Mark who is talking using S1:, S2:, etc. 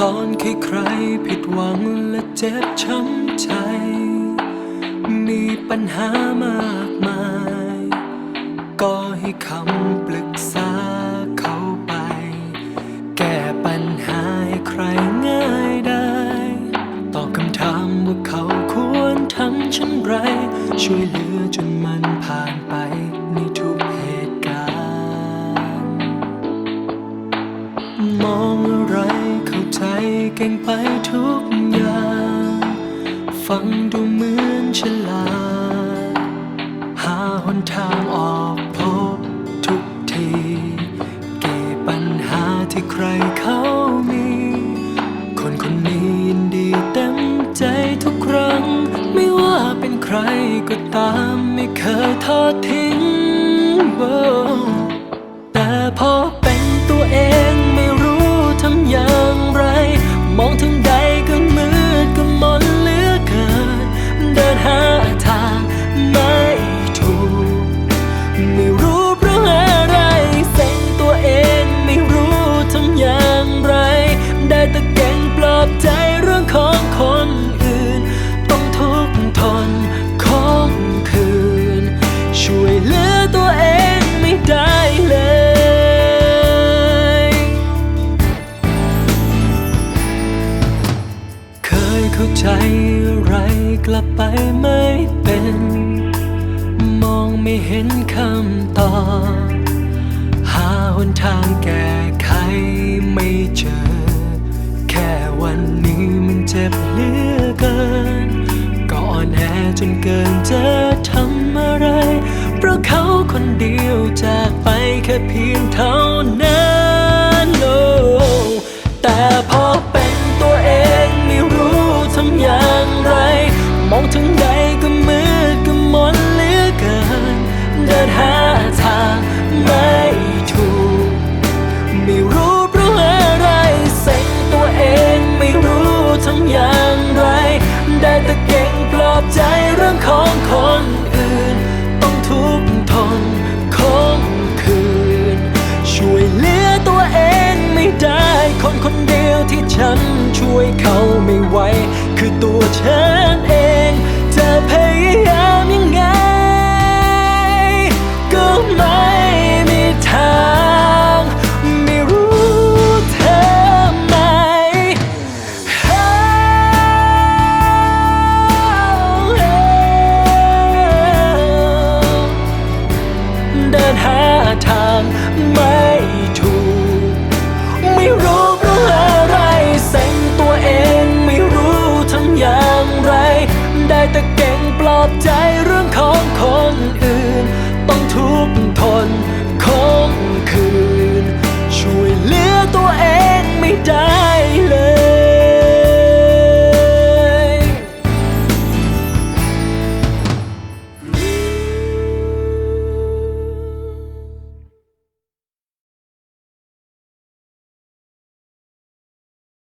S1: ตอนใครๆผิดหวังและเจ็บช้ำใจ มีปัญหามากมาย ก็ให้คำปรึกษาเขาไป แก้ปัญหาให้ใครง่ายได้ ตอบคำถามว่าเขาควรทำเช่นไร ช่วยเหลือจนมันผ่านไป เก่งไปทุกอย่าง ฟังดูเหมือนฉลาด หาหนทางออกพบทุกที เก็บปัญหาที่ใครเขามี คนคนนี้ยินดีเต็มใจทุกครั้ง ไม่ว่าเป็นใครก็ตามไม่เคยทอดทิ้งโเข้าใจอะไรกลับไปไม่เป็น มองไม่เห็นคำตอบหาหนทางแก้ไขไม่เจอ แค่วันนี้มันเจ็บเหลือเกินก็อ่อนแอจนเกินจะทำอะไร เพราะเขาคนเดียวจากไปแค่เพียงเท่า ได้แต่เก่งปลอบใจเรื่องของคนอื่น ต้องทุกข์ทนคงคืน ช่วยเหลือตัวเองไม่ได้ คนคนเดียวที่ฉันช่วยเขาไม่ไหวคือตัวฉัน ได้แต่เก่งปลอบใจ